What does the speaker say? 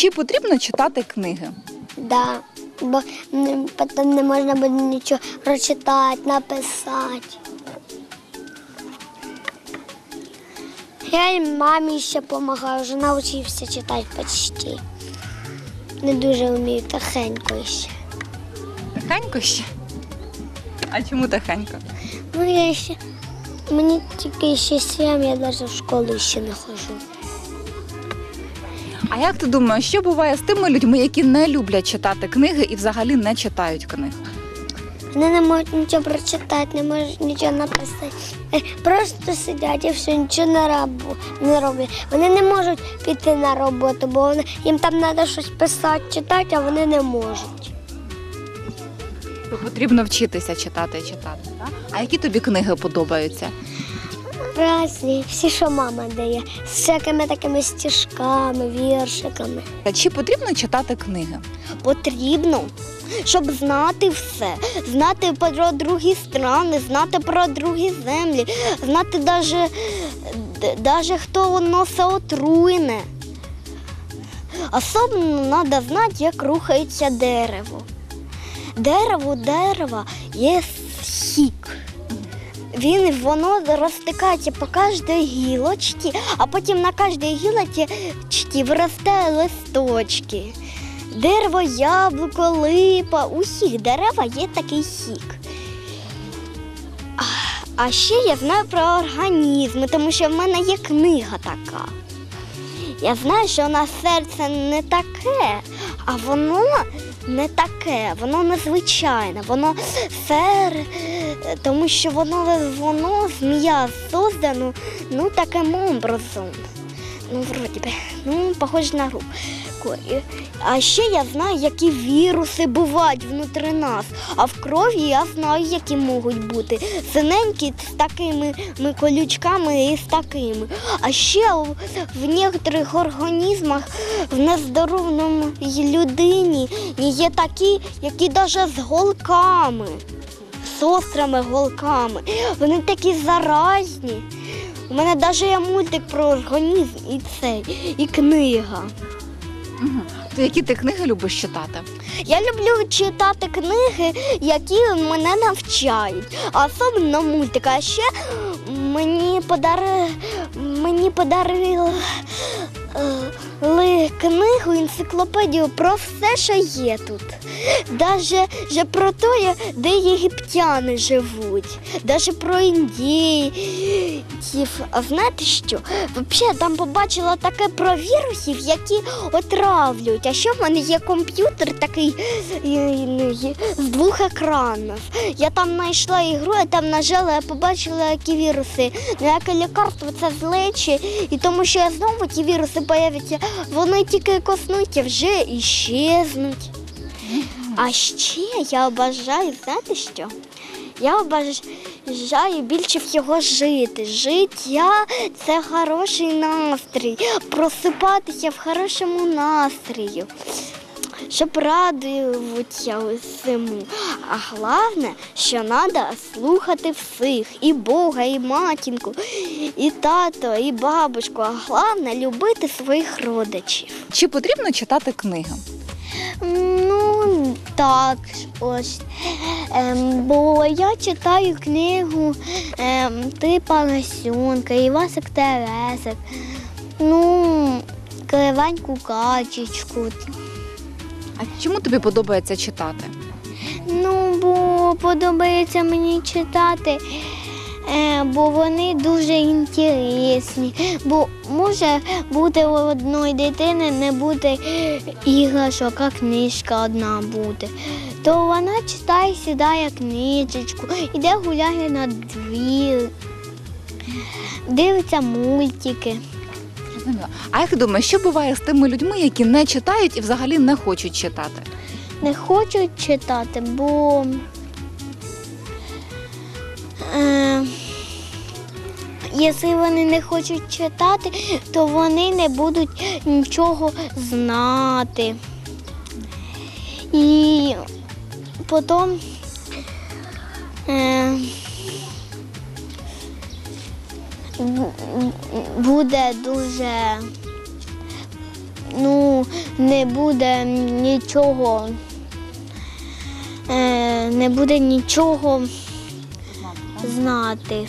Чи потрібно читати книги? Да. Бо не- потім не можна буде нічого прочитати, написати. Я і мамі ще допомагаю, вже навчився читати почти. Не дуже вмію тихенько ще. Тихенько ще. А чому тихенько? Ну, я ще. Мені тільки ще сім, я навіть в школу ще не ходжу. А як ти думаєш, що буває з тими людьми, які не люблять читати книги і взагалі не читають книг? Вони не можуть нічого прочитати, не можуть нічого написати. Е, Просто сидять і все, нічого не, рабу, не роблять. Вони не можуть піти на роботу, бо вони, їм там треба щось писати, читати, а вони не можуть. Потрібно вчитися читати і читати. Так? А які тобі книги подобаються? Разні, всі, що мама дає, з всякими такими стіжками, віршиками. Чи потрібно читати книги? Потрібно, щоб знати все, знати про другі страни, знати про другі землі, знати даже хто носить отруйне. Особливо треба знати, як рухається дерево. Дерево, дерева є. Він воно розтикається по кожній гілочці, а потім на кожній гілочці виростає листочки. Дерево, яблуко, липа, усіх дерева є такий сік. А, ще я знаю про організми, тому що в мене є книга така. Я знаю, що у нас серце не таке, а воно не таке, воно незвичайне, воно сер, тому що воно, воно з м'яз создано ну, таким образом. Ну, вроді би, ну, похоже на руку. А ще я знаю, які віруси бувають внутрі нас. А в крові я знаю, які можуть бути. Синенькі з такими колючками і з такими. А ще в некоторих організмах в нездоровному людині є такі, які навіть з голками, з острими голками. Вони такі заразні. У мене навіть є мультик про організм і цей, і книга. Угу. То які ти книги любиш читати? Я люблю читати книги, які мене навчають, а особливо мультика. А ще мені подарили, мені подарили е, книгу, енциклопедію про все, що є тут. Даже же про те, де єгиптяни живуть, даже про індійців. А знаєте що? Взагалі там побачила таке про вірусів, які отравлюють. А ще в мене є комп'ютер такий ну, з двох екранів. Я там знайшла ігру, я там нажала, я побачила, які віруси. Ну, яке лікарство це злечі. І тому що я знову ті віруси появляться, вони тільки коснуться, вже іщезнуть. А ще я бажаю знаєте що? Я бажаю більше всього жити. Життя це хороший настрій, просипатися в хорошому настрію, щоб радуватися усьому. А головне, що треба слухати всіх, і Бога, і матінку, і тато, і бабушку. А головне любити своїх родичів. Чи потрібно читати книги? Ну, так, ось. Ем, бо я читаю книгу ем, Ти Парасюнка, Івасик Тересик, ну, Кривеньку качечку. Чому тобі подобається читати? Ну, бо подобається мені читати, е, бо вони дуже інтересні. Бо може бути у одної дитини не бути іграшок, а книжка одна буде. То вона читає, сідає книжечку, іде гуляє на двір, дивиться мультики. Зрозуміла. А як ти думаєш, що буває з тими людьми, які не читають і взагалі не хочуть читати? не хочуть читати, бо е, якщо вони не хочуть читати, то вони не будуть нічого знати. І потім е, буде дуже ну, не буде нічого. Е, не буде нічого знати.